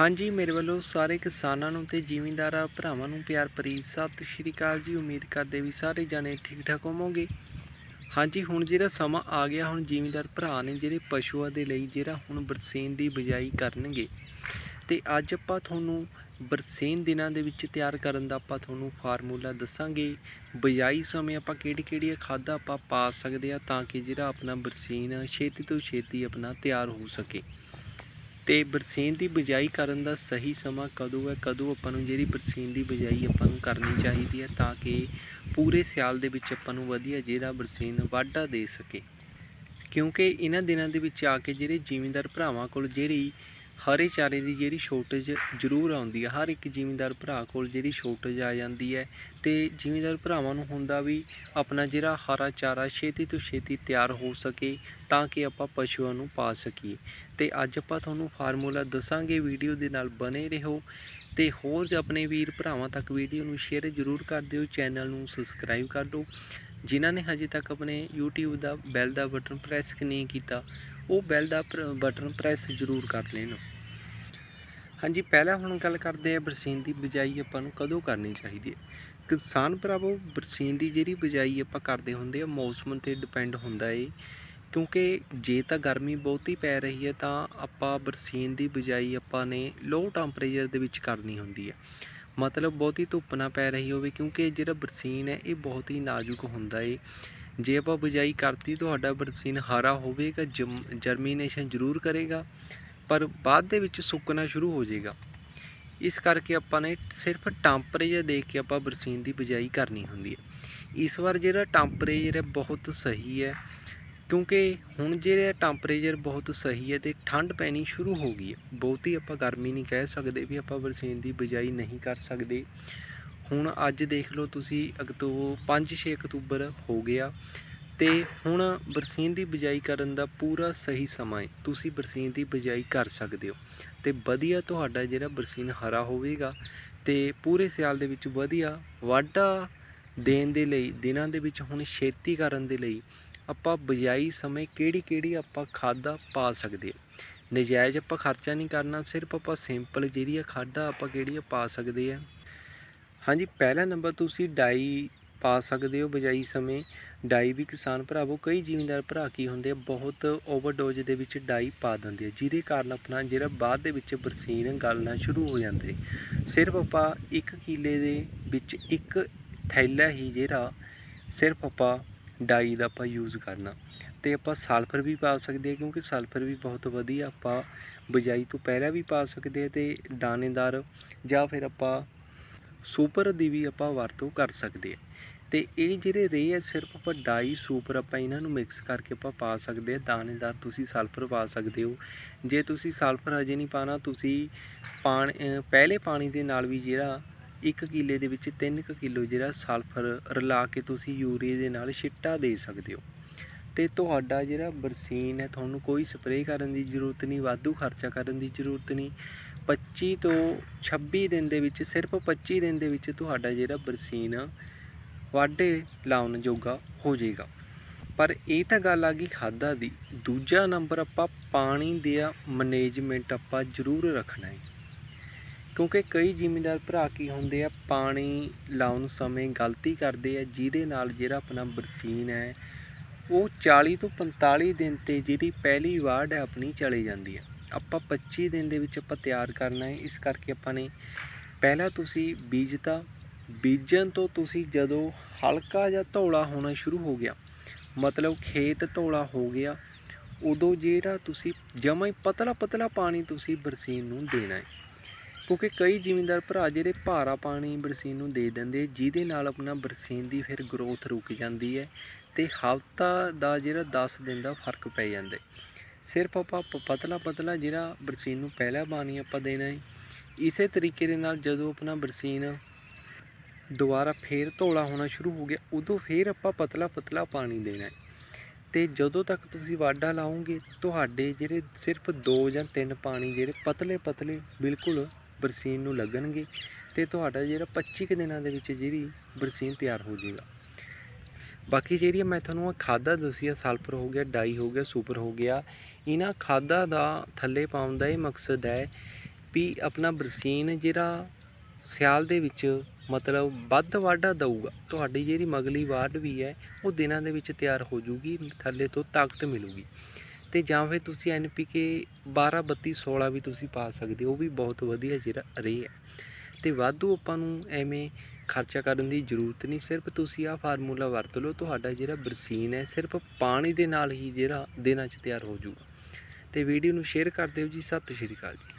ਹਾਂਜੀ, ਮੇਰੇ ਵੱਲੋਂ ਸਾਰੇ ਕਿਸਾਨਾਂ ਨੂੰ ਤੇ ਜ਼ਿਮੀਂਦਾਰਾਂ, ਭਰਾਵਾਂ ਨੂੰ ਪਿਆਰ ਭਰੀ ਸਤਿ ਸ਼੍ਰੀ ਅਕਾਲ ਜੀ। ਉਮੀਦ ਕਰਦੇ ਵੀ ਸਾਰੇ ਜਾਣੇ ਠੀਕ ਠਾਕ ਹੋਵੋਗੇ। ਹਾਂਜੀ, ਹੁਣ ਜਿਹੜਾ ਸਮਾਂ ਆ ਗਿਆ, ਹੁਣ ਜ਼ਿਮੀਂਦਾਰ ਭਰਾ ਨੇ ਜਿਹੜੇ ਪਸ਼ੂਆਂ ਦੇ ਲਈ, ਜਿਹੜਾ ਹੁਣ ਬਰਸੀਨ ਦੀ ਬਿਜਾਈ ਕਰਨਗੇ। ਤੇ ਅੱਜ ਆਪਾਂ ਤੁਹਾਨੂੰ ਬਰਸੀਨ ਦਿਨਾਂ ਦੇ ਵਿੱਚ ਤਿਆਰ ਕਰਨ ਦਾ ਆਪਾਂ ਤੁਹਾਨੂੰ ਫਾਰਮੂਲਾ ਦੱਸਾਂਗੇ। ਬਿਜਾਈ ਸਮੇਂ ਆਪਾਂ ਕਿਹੜੀ ਕਿਹੜੀਆਂ ਖਾਦਾਂ ਆਪਾਂ ਪਾ ਸਕਦੇ ਆ ਤਾਂ ਕਿ ਜਿਹੜਾ ਆਪਣਾ ਬਰਸੀਨ ਛੇਤੀ ਤੋਂ ਛੇਤੀ ਆਪਣਾ ਤਿਆਰ ਹੋ ਸਕੇ। ਤੇ ਬਰਸੀਨ ਦੀ ਬਿਜਾਈ ਕਰਨ ਦਾ ਸਹੀ ਸਮਾਂ ਕਦੋਂ ਹੈ? ਕਦੋਂ ਆਪਾਂ ਨੂੰ ਜਿਹੜੀ ਬਰਸੀਨ ਦੀ ਬਿਜਾਈ ਆਪਾਂ ਨੂੰ ਕਰਨੀ ਚਾਹੀਦੀ ਹੈ ਤਾਂ ਕਿ ਪੂਰੇ ਸਿਆਲ ਦੇ ਵਿੱਚ ਆਪਾਂ ਨੂੰ ਵਧੀਆ ਜਿਹੜਾ ਬਰਸੀਨ ਵਾਢਾ ਦੇ ਸਕੇ? ਕਿਉਂਕਿ ਇਹਨਾਂ ਦਿਨਾਂ ਦੇ ਵਿੱਚ ਆ ਕੇ ਜਿਹੜੇ ਜ਼ਿਮੀਂਦਾਰ ਭਰਾਵਾਂ ਕੋਲ ਜਿਹੜੀ ਹਰੇ ਚਾਰੇ ਦੀ ਜਿਹੜੀ ਸ਼ੋਰਟੇਜ ਜ਼ਰੂਰ ਆਉਂਦੀ ਹੈ। ਹਰ ਇੱਕ ਜ਼ਿਮੀਂਦਾਰ ਭਰਾ ਕੋਲ ਜਿਹੜੀ ਸ਼ੋਰਟੇਜ ਆ ਜਾਂਦੀ ਹੈ ਤੇ ਜ਼ਿਮੀਂਦਾਰ ਭਰਾਵਾਂ ਨੂੰ ਹੁੰਦਾ ਵੀ ਆਪਣਾ ਜਿਹੜਾ ਹਰਾ ਚਾਰਾ ਛੇਤੀ ਤੋਂ ਛੇਤੀ ਤਿਆਰ ਹੋ ਸਕੇ ਤਾਂ ਕਿ ਆਪਾਂ ਪਸ਼ੂਆਂ ਨੂੰ ਪਾ ਸਕੀਏ। ਤੇ ਅੱਜ ਆਪਾਂ ਤੁਹਾਨੂੰ ਫਾਰਮੂਲਾ ਦੱਸਾਂਗੇ, ਵੀਡੀਓ ਦੇ ਨਾਲ ਬਨੇ ਰਹੋ ਤੇ ਹੋਰ ਆਪਣੇ ਵੀਰ ਭਰਾਵਾਂ ਤੱਕ ਵੀਡੀਓ ਨੂੰ ਸ਼ੇਅਰ ਜ਼ਰੂਰ ਕਰ ਦਿਓ, ਚੈਨਲ ਨੂੰ ਸਬਸਕ੍ਰਾਈਬ ਕਰ ਦਿਓ। ਜਿਨ੍ਹਾਂ ਨੇ ਹਜੇ ਤੱਕ ਆਪਣੇ YouTube ਦਾ ਬੈਲ ਦਾ ਬਟਨ ਪ੍ਰੈਸ ਨਹੀਂ ਕੀਤਾ, ਉਹ ਬੈਲ ਦਾ ਬਟਨ ਪ੍ਰੈਸ ਜ਼ਰੂਰ ਕਰ ਲੈਣ। ਹਾਂਜੀ, ਪਹਿਲਾਂ ਹੁਣ ਗੱਲ ਕਰਦੇ ਆ ਬਰਸੀਨ ਦੀ ਬਿਜਾਈ ਆਪਾਂ ਨੂੰ ਕਦੋਂ ਕਰਨੀ ਚਾਹੀਦੀ ਹੈ। ਕਿਸਾਨ ਭਰਾਵੋ, ਬਰਸੀਨ ਦੀ ਜਿਹੜੀ ਬਿਜਾਈ ਆਪਾਂ ਕਰਦੇ ਹੁੰਦੇ ਆ ਮੌਸਮ ਤੇ ਡਿਪੈਂਡ ਹੁੰਦਾ ਏ। ਕਿਉਂਕਿ ਜੇ ਤਾਂ ਗਰਮੀ ਬਹੁਤੀ ਪੈ ਰਹੀ ਹੈ, ਤਾਂ ਆਪਾਂ ਬਰਸੀਨ ਦੀ ਬਿਜਾਈ ਆਪਾਂ ਨੇ ਲੋ ਟੈਂਪਰੇਚਰ ਦੇ ਵਿੱਚ ਕਰਨੀ ਹੁੰਦੀ ਹੈ। ਮਤਲਬ ਬਹੁਤੀ ਧੁੱਪ ਨਾ ਪੈ ਰਹੀ ਹੋਵੇ, ਕਿਉਂਕਿ ਜਿਹੜਾ ਬਰਸੀਨ ਹੈ, ਇਹ ਬਹੁਤ ਹੀ ਨਾਜ਼ੁਕ ਹੁੰਦਾ ਏ। ਜੇ ਆਪਾਂ ਬਿਜਾਈ ਕਰਤੀ, ਤੁਹਾਡਾ ਬਰਸੀਨ ਹਰਾ ਹੋਵੇਗਾ ਜਰਮੀਨੇਸ਼ਨ ਜ਼ਰੂਰ ਕਰੇਗਾ। ਪਰ ਬਾਅਦ ਦੇ ਵਿੱਚ ਸੁੱਕਣਾ ਸ਼ੁਰੂ ਹੋ ਜਾਏਗਾ। ਇਸ ਕਰਕੇ ਆਪਾਂ ਨੇ ਸਿਰਫ ਟੈਂਪਰੇਚਰ ਦੇਖ ਕੇ ਆਪਾਂ ਬਰਸੀਨ ਦੀ ਬਿਜਾਈ ਕਰਨੀ ਹੁੰਦੀ ਹੈ। ਇਸ ਵਾਰ ਜਿਹੜਾ ਟੈਂਪਰੇਚਰ ਹੈ ਬਹੁਤ ਸਹੀ ਹੈ, ਕਿਉਂਕਿ ਹੁਣ ਜਿਹੜਾ ਟੈਂਪਰੇਚਰ ਬਹੁਤ ਸਹੀ ਹੈ ਤੇ ਠੰਡ ਪੈਣੀ ਸ਼ੁਰੂ ਹੋ ਗਈ ਹੈ। ਬਹੁਤੀ ਆਪਾਂ ਗਰਮੀ ਨਹੀਂ ਕਹਿ ਸਕਦੇ ਵੀ ਆਪਾਂ ਬਰਸੀਨ ਦੀ ਬਿਜਾਈ ਨਹੀਂ ਕਰ ਸਕਦੇ। ਹੁਣ ਅੱਜ ਦੇਖ ਲਓ ਤੁਸੀਂ, ਅਕਤੂਬਰ 5-6 ਅਕਤੂਬਰ ਹੋ ਗਿਆ। ਤੇ ਹੁਣ ਬਰਸੀਨ ਦੀ ਬਿਜਾਈ ਕਰਨ ਦਾ ਪੂਰਾ ਸਹੀ ਸਮਾਂ ਹੈ। ਤੁਸੀਂ ਬਰਸੀਨ ਦੀ ਬਿਜਾਈ ਕਰ ਸਕਦੇ ਹੋ। ਤੇ ਵਧੀਆ ਤੁਹਾਡਾ ਜਿਹੜਾ ਬਰਸੀਨ ਹਰਾ ਹੋਵੇਗਾ ਤੇ ਪੂਰੇ ਸਿਆਲ ਦੇ ਵਿੱਚ ਵਧੀਆ ਵਾਢਾ ਦੇਣ ਦੇ ਲਈ, ਦਿਨਾਂ ਦੇ ਵਿੱਚ ਹੁਣ ਛੇਤੀ ਕਰਨ ਦੇ ਲਈ ਆਪਾਂ ਬਿਜਾਈ ਸਮੇਂ ਕਿਹੜੀ ਕਿਹੜੀ ਆਪਾਂ ਖਾਦਾਂ ਪਾ ਸਕਦੇ ਹਾਂ। ਨਜਾਇਜ਼ ਆਪਾਂ ਖਰਚਾ ਨਹੀਂ ਕਰਨਾ, ਸਿਰਫ ਆਪਾਂ ਸਿੰਪਲ ਜਿਹੜੀ ਆ ਖਾਦਾਂ ਆਪਾਂ ਕਿਹੜੀਆਂ ਪਾ ਸਕਦੇ ਆ ਹਾਂਜੀ, ਪਹਿਲਾ ਨੰਬਰ ਤੁਸੀਂ ਡਾਈ ਪਾ ਸਕਦੇ ਹੋ ਬਿਜਾਈ ਸਮੇਂ। ਡਾਈ ਵੀ ਕਿਸਾਨ ਭਰਾਵੋ, ਕਈ ਜ਼ਿਮੀਂਦਾਰ ਭਰਾ ਕੀ ਹੁੰਦੇ ਆ, ਬਹੁਤ ਓਵਰਡੋਜ਼ ਦੇ ਵਿੱਚ ਡਾਈ ਪਾ ਦਿੰਦੇ ਆ, ਜਿਹਦੇ ਕਾਰਨ ਆਪਣਾ ਜਿਹੜਾ ਬਾਅਦ ਦੇ ਵਿੱਚ ਬਰਸੀਨ ਗਲਣਾ ਸ਼ੁਰੂ ਹੋ ਜਾਂਦੇ। ਸਿਰਫ ਆਪਾਂ 1 ਕਿਲੇ ਦੇ ਵਿੱਚ ਇੱਕ ਥੈਲਾ ਹੀ ਜਿਹੜਾ, ਸਿਰਫ ਆਪਾਂ ਡਾਈ ਦਾ ਆਪਾਂ ਯੂਜ਼ ਕਰਨਾ। ਤੇ ਆਪਾਂ ਸਲਫਰ ਵੀ ਪਾ ਸਕਦੇ ਹਾਂ ਕਿਉਂਕਿ ਸਲਫਰ ਵੀ ਬਹੁਤ ਵਧੀਆ ਆਪਾਂ ਬਿਜਾਈ ਤੋਂ ਪਹਿਲਾਂ ਵੀ ਪਾ ਸਕਦੇ ਹਾਂ ਤੇ ਦਾਣੇਦਾਰ ਜਾਂ ਫਿਰ ਆਪਾਂ ਸੁਪਰ ਦੀ ਵੀ ਆਪਾਂ ਵਰਤੋਂ ਕਰ ਸਕਦੇ ਹਾਂ ਤੇ ਇਹ ਜਿਹੜੇ ਰੇ ਆ, ਸਿਰਫ ਆਪਾਂ ਡਾਈ ਸੁਪਰ ਆਪਾਂ ਇਹਨਾਂ ਨੂੰ ਮਿਕਸ ਕਰਕੇ ਆਪਾਂ ਪਾ ਸਕਦੇ ਹਾਂ ਦਾਣੇਦਾਰ ਤੁਸੀਂ ਸਲਫਰ ਪਾ ਸਕਦੇ ਹੋ। ਜੇ ਤੁਸੀਂ ਸਲਫਰ ਹਜੇ ਨਹੀਂ ਪਾਣਾ, ਤੁਸੀਂ ਪਾਣੀ ਪਹਿਲੇ ਪਾਣੀ ਦੇ ਨਾਲ ਵੀ ਜਿਹੜਾ 1 ਕਿੱਲੇ ਦੇ ਵਿੱਚ 3 ਕਿਲੋ ਜਿਹੜਾ ਸਲਫਰ ਰਲਾ ਕੇ ਤੁਸੀਂ ਯੂਰੀਆ ਦੇ ਨਾਲ ਛਿੱਟਾ ਦੇ ਸਕਦੇ ਹੋ। ਤੇ ਤੁਹਾਡਾ ਜਿਹੜਾ ਬਰਸੀਨ ਹੈ, ਤੁਹਾਨੂੰ ਕੋਈ ਸਪਰੇਅ ਕਰਨ ਦੀ ਜ਼ਰੂਰਤ ਨਹੀਂ, ਵਾਧੂ ਖਰਚਾ ਕਰਨ ਦੀ ਜ਼ਰੂਰਤ ਨਹੀਂ। 25 ਤੋਂ 26 ਦਿਨ ਦੇ ਵਿੱਚ, ਸਿਰਫ 25 ਦਿਨ ਦੇ ਵਿੱਚ ਤੁਹਾਡਾ ਜਿਹੜਾ ਬਰਸੀਨ ਵਾਢੇ ਲਾਉਣ ਜੋਗਾ ਹੋ ਜਾਏਗਾ। ਪਰ ਇਹ ਤਾਂ ਗੱਲ ਆ ਗਈ ਖਾਦਾਂ ਦੀ। ਦੂਜਾ ਨੰਬਰ ਆਪਾਂ ਪਾਣੀ ਦਾ ਮੈਨੇਜਮੈਂਟ ਆਪਾਂ ਜ਼ਰੂਰ ਰੱਖਣਾ ਹੈ। ਕਿਉਂਕਿ ਕਈ ਜ਼ਿਮੀਂਦਾਰ ਭਰਾ ਕੀ ਹੁੰਦੇ ਆ, ਪਾਣੀ ਲਾਉਣ ਸਮੇਂ ਗਲਤੀ ਕਰਦੇ ਆ, ਜਿਹਦੇ ਨਾਲ ਜਿਹੜਾ ਆਪਣਾ ਬਰਸੀਨ ਹੈ, ਉਹ 40 ਤੋਂ 45 ਦਿਨ ਤੇ ਜਿਹੜੀ ਪਹਿਲੀ ਵਾਢ ਹੈ ਆਪਣੀ ਚਲੇ ਜਾਂਦੀ ਹੈ। ਆਪਾਂ 25 ਦਿਨ ਦੇ ਵਿੱਚ ਆਪਾਂ ਤਿਆਰ ਕਰਨਾ ਹੈ। ਇਸ ਕਰਕੇ ਆਪਾਂ ਨੇ ਪਹਿਲਾਂ ਤੁਸੀਂ ਬੀਜਤਾ ਬੀਜਣ ਤੋਂ ਤੁਸੀਂ ਜਦੋਂ ਹਲਕਾ ਜਾਂ ਧੌਲਾ ਹੋਣਾ ਸ਼ੁਰੂ ਹੋ ਗਿਆ, ਮਤਲਬ ਖੇਤ ਧੌਲਾ ਹੋ ਗਿਆ, ਉਦੋਂ ਜਿਹੜਾ ਤੁਸੀਂ ਜਮਾਂ ਹੀ ਪਤਲਾ ਪਤਲਾ ਪਾਣੀ ਤੁਸੀਂ ਬਰਸੀਨ ਨੂੰ ਦੇਣਾ ਹੈ। ਕਿਉਂਕਿ ਕਈ ਜ਼ਿਮੀਂਦਾਰ ਭਰਾ ਜਿਹੜੇ ਭਾਰਾ ਪਾਣੀ ਬਰਸੀਨ ਨੂੰ ਦੇ ਦਿੰਦੇ ਜਿਹਦੇ ਨਾਲ ਆਪਣਾ ਬਰਸੀਨ ਦੀ ਫਿਰ ਗਰੋਥ ਰੁਕ ਜਾਂਦੀ ਹੈ ਤੇ ਹਫਤਾ ਦਾ ਜਿਹੜਾ 10 ਦਿਨ ਦਾ ਫ਼ਰਕ ਪੈ ਜਾਂਦਾ ਸਿਰਫ ਆਪਾਂ ਪਤਲਾ ਪਤਲਾ ਜਿਹੜਾ ਬਰਸੀਨ ਨੂੰ ਪਹਿਲਾ ਪਾਣੀ ਆਪਾਂ ਦੇਣਾ ਹੈ। ਇਸੇ ਤਰੀਕੇ ਦੇ ਨਾਲ ਜਦੋਂ ਆਪਣਾ ਬਰਸੀਨ ਦੁਬਾਰਾ ਫੇਰ ਧੌਲਾ ਹੋਣਾ ਸ਼ੁਰੂ ਹੋ ਗਿਆ, ਉਦੋਂ ਫੇਰ ਆਪਾਂ ਪਤਲਾ ਪਤਲਾ ਪਾਣੀ ਦੇਣਾ ਹੈ। ਤੇ ਜਦੋਂ ਤੱਕ ਤੁਸੀਂ ਵਾਢਾ ਲਾਓਗੇ, ਤੁਹਾਡੇ ਜਿਹੜੇ ਸਿਰਫ 2 ਜਾਂ 3 ਪਾਣੀ ਜਿਹੜੇ ਪਤਲੇ ਪਤਲੇ ਬਿਲਕੁਲ ਬਰਸੀਨ ਨੂੰ ਲੱਗਣਗੇ ਤੇ ਤੁਹਾਡਾ ਜਿਹੜਾ 25 ਕੁ ਦਿਨਾਂ ਦੇ ਵਿੱਚ ਜਿਹੜੀ ਬਰਸੀਨ ਤਿਆਰ ਹੋ ਜਾਏਗਾ। ਬਾਕੀ ਜਿਹੜੀਆਂ ਮੈਂ ਤੁਹਾਨੂੰ ਖਾਦਾਂ ਦੱਸੀ ਆ ਸਲਫਰ ਹੋ ਗਿਆ, ਡਾਈ ਹੋ ਗਿਆ, ਸੁਪਰ ਹੋ ਗਿਆ, ਇਹਨਾਂ ਖਾਦਾਂ ਦਾ ਥੱਲੇ ਪਾਉਣ ਦਾ ਇਹ ਮਕਸਦ ਹੈ ਵੀ ਆਪਣਾ ਬਰਸੀਨ ਜਿਹੜਾ ਸਿਆਲ ਦੇ ਵਿੱਚ ਮਤਲਬ ਵੱਧ ਵਾਢਾ ਦਊਗਾ। ਤੁਹਾਡੀ ਜਿਹੜੀ ਮਗਲੀ ਵਾਢ ਵੀ ਹੈ, ਉਹ ਦਿਨਾਂ ਦੇ ਵਿੱਚ ਤਿਆਰ ਹੋ ਜੂਗੀ, ਥੱਲੇ ਤੋਂ ਤਾਕਤ ਮਿਲੂਗੀ। ਤੇ ਜਾਂ ਫਿਰ ਤੁਸੀਂ ਐਨਪੀਕੇ 12 32 16 ਵੀ ਤੁਸੀਂ ਪਾ ਸਕਦੇ ਹੋ, ਉਹ ਵੀ ਬਹੁਤ ਵਧੀਆ ਜਿਹੜਾ ਰੇ ਹੈ। ਤੇ ਵਾਧੂ ਆਪਾਂ ਨੂੰ ਐਵੇਂ ਖਰਚਾ ਕਰਨ ਦੀ ਜ਼ਰੂਰਤ ਨਹੀਂ, ਸਿਰਫ ਤੁਸੀਂ ਆਹ ਫਾਰਮੂਲਾ ਵਰਤ ਲਓ, ਤੁਹਾਡਾ ਜਿਹੜਾ ਬਰਸੀਨ ਹੈ, ਸਿਰਫ ਪਾਣੀ ਦੇ ਨਾਲ ਹੀ ਜਿਹੜਾ ਦਿਨਾਂ 'ਚ ਤਿਆਰ ਹੋ ਜੂਗਾ। ਤੇ ਵੀਡੀਓ ਨੂੰ ਸ਼ੇਅਰ ਕਰ ਦਿਓ ਜੀ, ਸਤਿ ਸ਼੍ਰੀ ਅਕਾਲ ਜੀ।